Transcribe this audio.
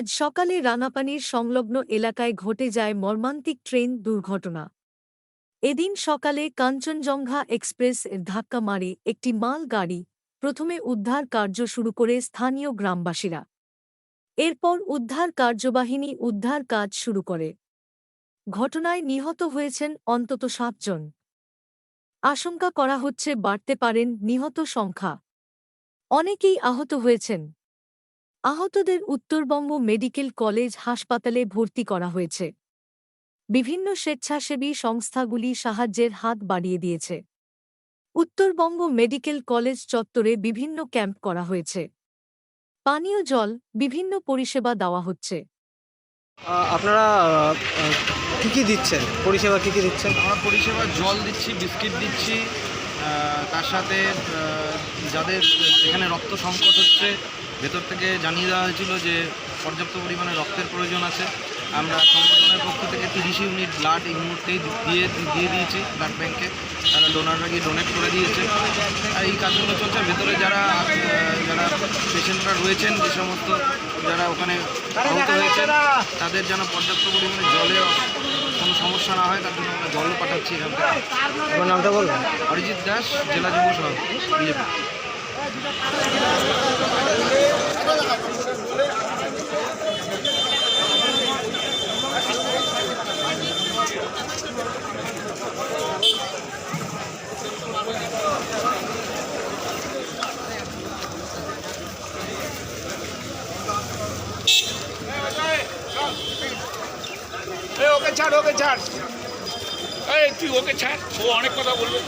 আজ সকালে রানাপানির সংলগ্ন এলাকায় ঘটে যায় মর্মান্তিক ট্রেন দুর্ঘটনা। এদিন সকালে কাঞ্চনজঙ্ঘা এক্সপ্রেস এর ধাক্কা মারে একটি মাল গাড়ি, প্রথমে উদ্ধার কার্য শুরু করে স্থানীয় গ্রামবাসীরা। এরপর উদ্ধার কার্যবাহিনী উদ্ধার কাজ শুরু করে। ঘটনায় নিহত হয়েছেন অন্তত সাতজন। আশঙ্কা করা হচ্ছে বাড়তে পারেন নিহত সংখ্যা। অনেকেই আহত হয়েছেন। আহতদের উত্তরবঙ্গ মেডিকেল কলেজ হাসপাতালে ভর্তি করা হয়েছে। বিভিন্ন স্বেচ্ছাসেবী সংস্থাগুলি সাহায্যের হাত বাড়িয়ে দিয়েছে। উত্তরবঙ্গ মেডিকেল কলেজ চত্বরে বিভিন্ন ক্যাম্প করা হয়েছে। পানীয় জল বিভিন্ন পরিষেবা দেওয়া হচ্ছে। আপনারা কী কী দিচ্ছেন? পরিষেবা কী কী দিচ্ছেন? আমরা পরিষেবা জল দিচ্ছি বিস্কিট দিচ্ছি তার সাথে যাদের এখানে রক্ত সংকট হচ্ছে, ভেতর থেকে জানিয়ে দেওয়া হয়েছিল যে পর্যাপ্ত পরিমাণে রক্তের প্রয়োজন আছে। আমরা সংগঠনের পক্ষ থেকে তিরিশ ইউনিট ব্লাড এই মুহূর্তেই দিয়ে দিয়ে দিয়েছি ব্লাড ব্যাংকে। তারা ডোনাররা গিয়ে ডোনেট করে দিয়েছে। আর এই কাজগুলো চলছে। ভেতরে যারা যারা পেশেন্টরা রয়েছেন যে সমস্ত যারা ওখানে আহত হয়েছে তাদের যেন পর্যাপ্ত পরিমাণে জলে কোনো সমস্যা না হয় তার জন্য আমরা জলও পাঠাচ্ছি এখান থেকে। নামটা বলবেন? অরিজিৎ দাস জেলা যুব সভাপতি বিজেপি। এই ওকে ছাড় ওকে ছাড়। এই তুই ওকে ছাড়। ও অনেক কথা বলবে।